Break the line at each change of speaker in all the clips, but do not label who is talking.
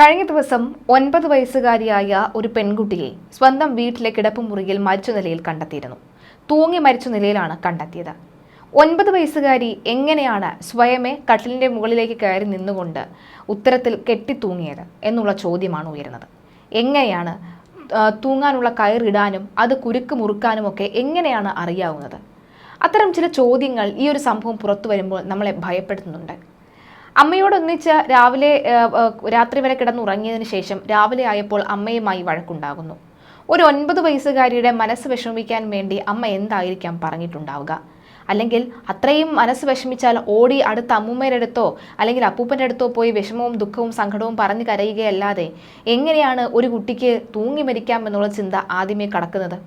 കഴിഞ്ഞ ദിവസം ഒൻപത് വയസ്സുകാരിയായ ഒരു പെൺകുട്ടിയെ സ്വന്തം വീട്ടിലെ കിടപ്പുമുറിയിൽ മരിച്ച നിലയിൽ കണ്ടെത്തിയിരുന്നു. തൂങ്ങി മരിച്ച നിലയിലാണ് കണ്ടെത്തിയത്. ഒൻപത് വയസ്സുകാരി എങ്ങനെയാണ് സ്വയമേ കട്ടിലിന്റെ മുകളിലേക്ക് കയറി നിന്നുകൊണ്ട് ഉത്തരത്തിൽ കെട്ടിത്തൂങ്ങിയത് എന്നുള്ള ചോദ്യമാണ് ഉയരുന്നത്. എങ്ങനെയാണ് തൂങ്ങാനുള്ള കയറിടാനും അത് കുരുക്ക് മുറുക്കാനും ഒക്കെ എങ്ങനെയാണ് അറിയാവുന്നത്? അത്തരം ചില ചോദ്യങ്ങൾ ഈ ഒരു സംഭവം പുറത്തു വരുമ്പോൾ നമ്മളെ ഭയപ്പെടുത്തുന്നുണ്ട്. അമ്മയോടൊന്നിച്ച് രാവിലെ രാത്രി വരെ കിടന്നുറങ്ങിയതിനു ശേഷം രാവിലെ ആയപ്പോൾ അമ്മയുമായി വഴക്കുണ്ടാകുന്നു. ഒരു ഒൻപത് വയസ്സുകാരിയുടെ മനസ്സ് വിഷമിക്കാൻ വേണ്ടി അമ്മ എന്തായിരിക്കാം പറഞ്ഞിട്ടുണ്ടാവുക? അല്ലെങ്കിൽ അത്രയും മനസ്സ് വിഷമിച്ചാൽ ഓടി അടുത്ത അമ്മൂമ്മയുടെ അടുത്തോ അല്ലെങ്കിൽ അപ്പൂപ്പന്റെ അടുത്തോ പോയി വിഷമവും ദുഃഖവും സങ്കടവും പറഞ്ഞു കരയുകയല്ലാതെ എങ്ങനെയാണ് ഒരു കുട്ടിക്ക് തൂങ്ങി മരിക്കാം എന്നുള്ള ചിന്ത ആദ്യമേ കടക്കുന്നത്?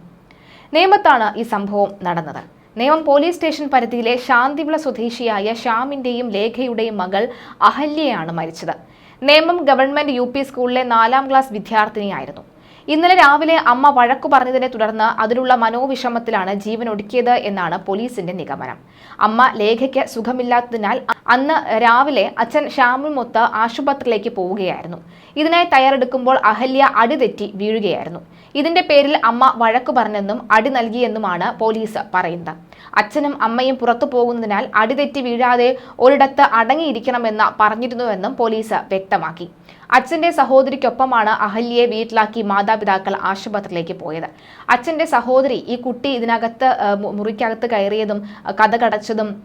നേമത്താണ് ഈ സംഭവം നടന്നത്. നേമം പോലീസ് സ്റ്റേഷൻ പരിധിയിലെ ശാന്തിവിള സ്വദേശിയായ ശ്യാമിന്റെയും ലേഖയുടെയും മകൾ അഹല്യയാണ് മരിച്ചത്. നേമം ഗവൺമെന്റ് യു സ്കൂളിലെ നാലാം ക്ലാസ് വിദ്യാർത്ഥിനിയായിരുന്നു. ഇന്നലെ രാവിലെ അമ്മ വഴക്കു പറഞ്ഞതിനെ തുടർന്ന് അതിലുള്ള മനോവിഷമത്തിലാണ് ജീവൻ ഒടുക്കിയത് എന്നാണ് പോലീസിന്റെ നിഗമനം. അമ്മ ലേഖയ്ക്ക് സുഖമില്ലാത്തതിനാൽ അന്ന് രാവിലെ അച്ഛൻ ശ്യാമുമൊത്ത് ആശുപത്രിയിലേക്ക് പോവുകയായിരുന്നു. ഇതിനായി തയ്യാറെടുക്കുമ്പോൾ അഹല്യ അടിതെറ്റി വീഴുകയായിരുന്നു. ഇതിന്റെ പേരിൽ അമ്മ വഴക്കു പറഞ്ഞെന്നും അടി നൽകിയെന്നുമാണ് പോലീസ് പറയുന്നത്. അച്ഛനും അമ്മയും പുറത്തു പോകുന്നതിനാൽ അടിതെറ്റി വീഴാതെ ഒരിടത്ത് അടങ്ങിയിരിക്കണമെന്ന് പറഞ്ഞിരുന്നുവെന്നും പോലീസ് വ്യക്തമാക്കി. അച്ഛന്റെ സഹോദരിക്കൊപ്പമാണ് അഹല്യയെ വീട്ടിലാക്കി മാതാപിതാക്കൾ ആശുപത്രിയിലേക്ക് പോയത്. അച്ഛന്റെ സഹോദരി ഈ കുട്ടി ഇതിനകത്ത് മുറിക്കകത്ത് കയറിയതും കഥകടച്ചതും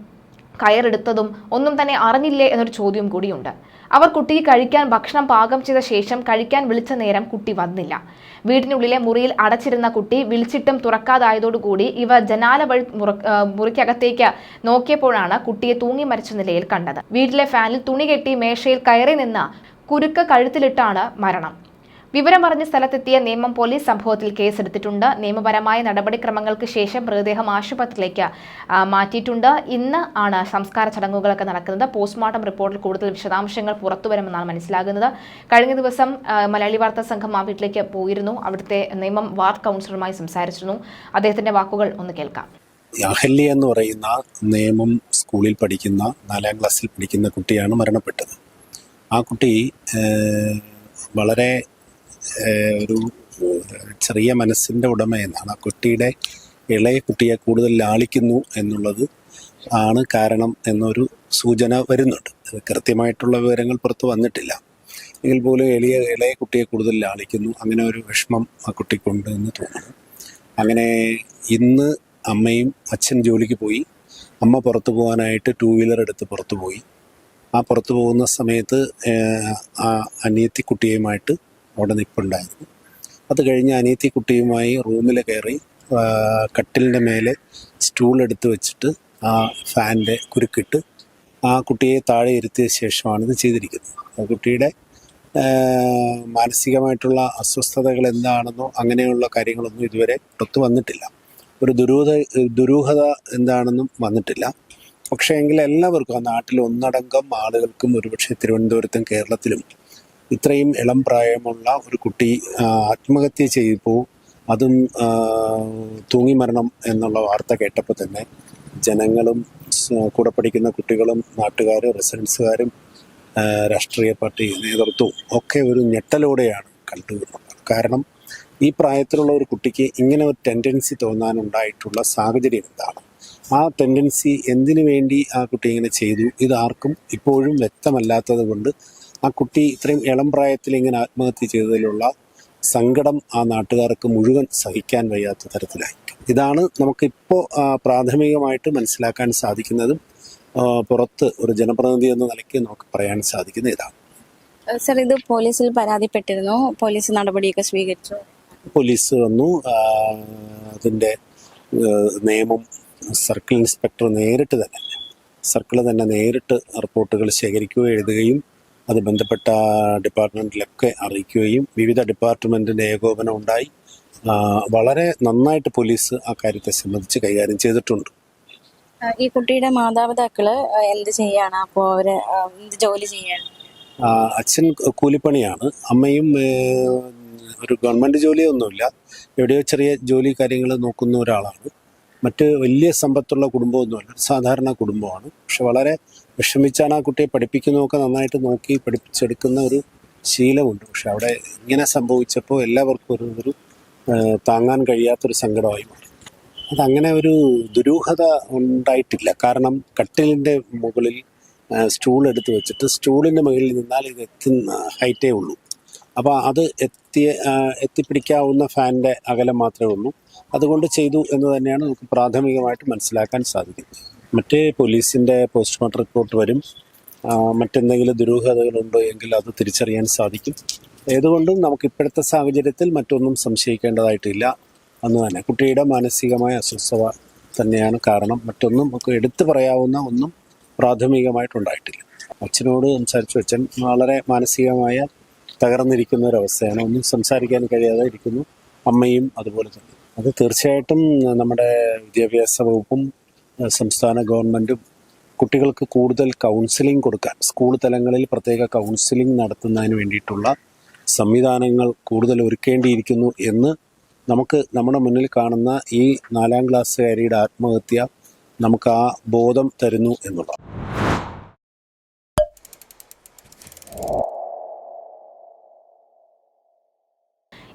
കയറെടുത്തതും ഒന്നും തന്നെ അറിഞ്ഞില്ലേ എന്നൊരു ചോദ്യം കൂടിയുണ്ട്. അവർ കുട്ടിക്ക് കഴിക്കാൻ ഭക്ഷണം പാകം ചെയ്ത ശേഷം കഴിക്കാൻ വിളിച്ച നേരം കുട്ടി വന്നില്ല. വീടിനുള്ളിലെ മുറിയിൽ അടച്ചിരുന്ന കുട്ടി വിളിച്ചിട്ടും തുറക്കാതായതോടുകൂടി ഇവ ജനാല വഴി മുറ- മുറിക്കകത്തേക്ക് നോക്കിയപ്പോഴാണ് കുട്ടിയെ തൂങ്ങി മരിച്ച നിലയിൽ കണ്ടത്. വീട്ടിലെ ഫാനിൽ തുണി കെട്ടി മേശയിൽ കയറി നിന്ന കുരുക്ക് കഴുത്തിലിട്ടാണ് മരണം. വിവരമറിഞ്ഞ സ്ഥലത്തെത്തിയ നിയമം പോലീസ് സംഭവത്തിൽ കേസെടുത്തിട്ടുണ്ട്. നിയമപരമായ നടപടിക്രമങ്ങൾക്ക് ശേഷം മൃതദേഹം ആശുപത്രിയിലേക്ക് മാറ്റിയിട്ടുണ്ട്. ഇന്ന് ആണ് സംസ്കാര ചടങ്ങുകളൊക്കെ നടക്കുന്നത്. പോസ്റ്റ്മോർട്ടം റിപ്പോർട്ടിൽ കൂടുതൽ വിശദാംശങ്ങൾ പുറത്തുവരുമെന്നാണ് മനസ്സിലാകുന്നത്. കഴിഞ്ഞ ദിവസം മലയാളി വാർത്താ സംഘം ആ വീട്ടിലേക്ക് പോയിരുന്നു. അവിടുത്തെ നിയമം വാർഡ് കൗൺസിലറുമായി സംസാരിച്ചിരുന്നു. അദ്ദേഹത്തിന്റെ വാക്കുകൾ ഒന്ന് കേൾക്കാം.
അഹല്യ എന്ന് പറയുന്ന നിയമം സ്കൂളിൽ പഠിക്കുന്ന നാലാം ക്ലാസ്സിൽ പഠിക്കുന്ന കുട്ടിയാണ് മരണപ്പെട്ടത്. ആ കുട്ടി വളരെ ഒരു ചെറിയ മനസ്സിന്റെ ഉടമയെന്നാണ്. ആ കുട്ടിയുടെ ഇളയ കുട്ടിയെ കൂടുതൽ ലാളിക്കുന്നു എന്നുള്ളത് ആണ് കാരണം എന്നൊരു സൂചന വരുന്നുണ്ട്. കൃത്യമായിട്ടുള്ള വിവരങ്ങൾ പുറത്ത് വന്നിട്ടില്ല. എങ്കിൽ പോലും എളിയ ഇളയ കുട്ടിയെ കൂടുതൽ ലാളിക്കുന്നു. അങ്ങനെ ഒരു വിഷമം ആ കുട്ടിക്കുണ്ട് എന്ന് തോന്നുന്നു. അങ്ങനെ ഇന്ന് അമ്മയും അച്ഛൻ ജോലിക്ക് പോയി. അമ്മ പുറത്തു പോകാനായിട്ട് ടൂ വീലർ എടുത്ത് പുറത്തു പോയി. ആ പുറത്തു പോകുന്ന സമയത്ത് ആ അനിയത്തി കുട്ടിയുമായിട്ട് അവിടെ നിൽപ്പുണ്ടായിരുന്നു അത് കഴിഞ്ഞ് അനിയത്തി കുട്ടിയുമായി റൂമിൽ കയറി കട്ടിലിന്റെ മേലെ സ്റ്റൂൾ എടുത്ത് വെച്ചിട്ട് ആ ഫാനിന്റെ കുരുക്കിട്ട് ആ കുട്ടിയെ താഴെ ഇരുത്തിയ ശേഷമാണ് ഇത് ചെയ്തിരിക്കുന്നത്. ആ കുട്ടിയുടെ മാനസികമായിട്ടുള്ള അസ്വസ്ഥതകൾ എന്താണെന്നോ അങ്ങനെയുള്ള കാര്യങ്ങളൊന്നും ഇതുവരെ പുറത്ത് വന്നിട്ടില്ല. ഒരു ദുരൂഹ ദുരൂഹത എന്താണെന്നും വന്നിട്ടില്ല. പക്ഷേ എങ്കിൽ എല്ലാവർക്കും ആ നാട്ടിൽ ഒന്നടങ്കം ആളുകൾക്കും ഒരുപക്ഷെ തിരുവനന്തപുരത്തും കേരളത്തിലും ഇത്രയും ഇളം പ്രായമുള്ള ഒരു കുട്ടി ആത്മഹത്യ ചെയ്തപ്പോൾ അതും തൂങ്ങി മരണം എന്നുള്ള വാർത്ത കേട്ടപ്പോൾ തന്നെ ജനങ്ങളും കൂടെ പഠിക്കുന്ന കുട്ടികളും നാട്ടുകാരും റെസിഡൻസുകാരും രാഷ്ട്രീയ പാർട്ടി നേതൃത്വവും ഒക്കെ ഒരു ഞെട്ടലോടെയാണ് കണ്ടുവരുന്നത്. കാരണം ഈ പ്രായത്തിലുള്ള ഒരു കുട്ടിക്ക് ഇങ്ങനെ ഒരു ടെൻഡൻസി തോന്നാനുണ്ടായിട്ടുള്ള സാഹചര്യം എന്താണ്? ആ ടെൻഡൻസി എന്തിനു വേണ്ടി ആ കുട്ടി ഇങ്ങനെ ചെയ്തു? ഇത് ആർക്കും ഇപ്പോഴും വ്യക്തമല്ലാത്തത് കൊണ്ട് ആ കുട്ടി ഇത്രയും ഇളം പ്രായത്തിൽ ഇങ്ങനെ ആത്മഹത്യ ചെയ്തതിലുള്ള സങ്കടം ആ നാട്ടുകാർക്ക് മുഴുവൻ സഹിക്കാൻ വയ്യാത്ത തരത്തിലായി ഇതാണ് നമുക്കിപ്പോൾ പ്രാഥമികമായിട്ട് മനസ്സിലാക്കാൻ സാധിക്കുന്നതും പുറത്ത് ഒരു ജനപ്രതിനിധി എന്ന നിലയ്ക്ക് നമുക്ക് പറയാൻ സാധിക്കുന്ന ഇതാണ്.
സർ ഇത് പോലീസിൽ പരാതിപ്പെട്ടിരുന്നു. പോലീസ് നടപടിയൊക്കെ സ്വീകരിച്ചു.
പോലീസ് വന്നു. അതിന്റെ നിയമം സർക്കിൾ ഇൻസ്പെക്ടർ നേരിട്ട് തന്നെ സർക്കിൾ തന്നെ നേരിട്ട് റിപ്പോർട്ടുകൾ ശേഖരിക്കുകയും എഴുതുകയും അത് ബന്ധപ്പെട്ട ഡിപ്പാർട്ട്മെന്റിലൊക്കെ അറിയിക്കുകയും വിവിധ ഡിപ്പാർട്ട്മെന്റിന്റെ ഏകോപനം ഉണ്ടായി. വളരെ നന്നായിട്ട് പോലീസ് ആ കാര്യത്തെ സംബന്ധിച്ച് കൈകാര്യം ചെയ്തിട്ടുണ്ട്.
ഈ കുട്ടിയുടെ മാതാപിതാക്കൾ എന്ത് ചെയ്യാണ്? അപ്പോൾ അവർ എന്ത് ജോലി ചെയ്യാണ്?
അച്ഛൻ കൂലിപ്പണിയാണ്. അമ്മയും ഒരു ഗവൺമെന്റ് ജോലിയൊന്നുമില്ല. എവിടെയോ ചെറിയ ജോലി കാര്യങ്ങൾ നോക്കുന്ന ഒരാളാണ്. മറ്റ് വലിയ സമ്പത്തുള്ള കുടുംബമൊന്നുമല്ല. സാധാരണ കുടുംബമാണ്. പക്ഷെ വളരെ വിഷമിച്ചാണ് ആ കുട്ടിയെ പഠിപ്പിക്കുന്നതൊക്കെ നന്നായിട്ട് നോക്കി പഠിപ്പിച്ചെടുക്കുന്ന ഒരു ശീലമുണ്ട്. പക്ഷെ അവിടെ ഇങ്ങനെ സംഭവിച്ചപ്പോൾ എല്ലാവർക്കും ഒരു ഒരു താങ്ങാൻ കഴിയാത്തൊരു സങ്കടമായി മാറി. അതങ്ങനെ ഒരു ദുരൂഹത ഉണ്ടായിട്ടില്ല. കാരണം കട്ടിലിന്റെ മുകളിൽ സ്റ്റൂൾ എടുത്ത് വെച്ചിട്ട് സ്റ്റൂളിന്റെ മുകളിൽ നിന്നാൽ ഇത് എത്തുന്ന ഹൈറ്റേ ഉള്ളൂ. അപ്പോൾ അത് എത്തി എത്തിപ്പിടിക്കാവുന്ന ഫാനിന്റെ അകലം മാത്രമേ ഉള്ളൂ. അതുകൊണ്ട് ചെയ്തു എന്ന് തന്നെയാണ് നമുക്ക് പ്രാഥമികമായിട്ട് മനസ്സിലാക്കാൻ സാധിക്കുന്നത്. മറ്റേ പോലീസിന്റെ പോസ്റ്റ്മോർട്ടം റിപ്പോർട്ട് വരും. മറ്റെന്തെങ്കിലും ദുരൂഹതകളുണ്ടോ എങ്കിൽ അത് തിരിച്ചറിയാൻ സാധിക്കും. ഏതുകൊണ്ടും നമുക്ക് ഇപ്പോഴത്തെ സാഹചര്യത്തിൽ മറ്റൊന്നും സംശയിക്കേണ്ടതായിട്ടില്ല എന്ന് തന്നെ. കുട്ടിയുടെ മാനസികമായ അസ്വസ്ഥത തന്നെയാണ് കാരണം. മറ്റൊന്നും നമുക്ക് എടുത്തു പറയാവുന്ന ഒന്നും പ്രാഥമികമായിട്ടുണ്ടായിട്ടില്ല. അച്ഛനോട് സംസാരിച്ചു. അച്ഛൻ വളരെ മാനസികമായ തകർന്നിരിക്കുന്ന ഒരവസ്ഥയാണ് ഒന്നും സംസാരിക്കാൻ കഴിയാതെ ഇരിക്കുന്നു അമ്മയും അതുപോലെ തന്നെ. അത് തീർച്ചയായിട്ടും നമ്മുടെ വിദ്യാഭ്യാസ വകുപ്പും സംസ്ഥാന ഗവൺമെന്റും കുട്ടികൾക്ക് കൂടുതൽ കൗൺസിലിംഗ് കൊടുക്കാൻ സ്കൂൾ തലങ്ങളിൽ പ്രത്യേക കൗൺസിലിംഗ് നടത്തുന്നതിന് വേണ്ടിയിട്ടുള്ള സംവിധാനങ്ങൾ കൂടുതൽ ഒരുക്കേണ്ടിയിരിക്കുന്നു എന്ന് നമുക്ക് നമ്മുടെ മുന്നിൽ കാണുന്ന ഈ നാലാം ക്ലാസ്സുകാരിയുടെ ആത്മഹത്യ നമുക്ക് ആ ബോധം തരുന്നു എന്നുള്ളതാണ്.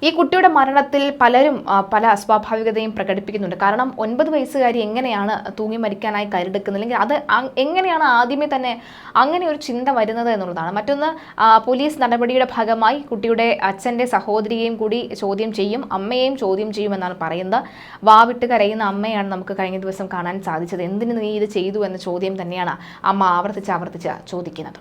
ഈ കുട്ടിയുടെ മരണത്തിൽ പലരും പല അസ്വാഭാവികതയും പ്രകടിപ്പിക്കുന്നുണ്ട്. കാരണം ഒൻപത് വയസ്സുകാരി എങ്ങനെയാണ് തൂങ്ങി മരിക്കാനായി കരുടെക്കുന്നത് അല്ലെങ്കിൽ അത് എങ്ങനെയാണ് ആദ്യമേ തന്നെ അങ്ങനെ ഒരു ചിന്ത വരുന്നത് എന്നുള്ളതാണ്. മറ്റൊന്ന് പോലീസ് നടപടിയുടെ ഭാഗമായി കുട്ടിയുടെ അച്ഛന്റെ സഹോദരിയെയും കൂടി ചോദ്യം ചെയ്യും അമ്മയെയും ചോദ്യം ചെയ്യുമെന്നാണ് പറയുന്നത്. വാവിട്ട് കരയുന്ന അമ്മയാണ് നമുക്ക് കഴിഞ്ഞ ദിവസം കാണാൻ സാധിച്ചത്. എന്തിനു നീ ഇത് ചെയ്തു എന്ന ചോദ്യം തന്നെയാണ് അമ്മ ആവർത്തിച്ച് ആവർത്തിച്ച് ചോദിക്കുന്നത്.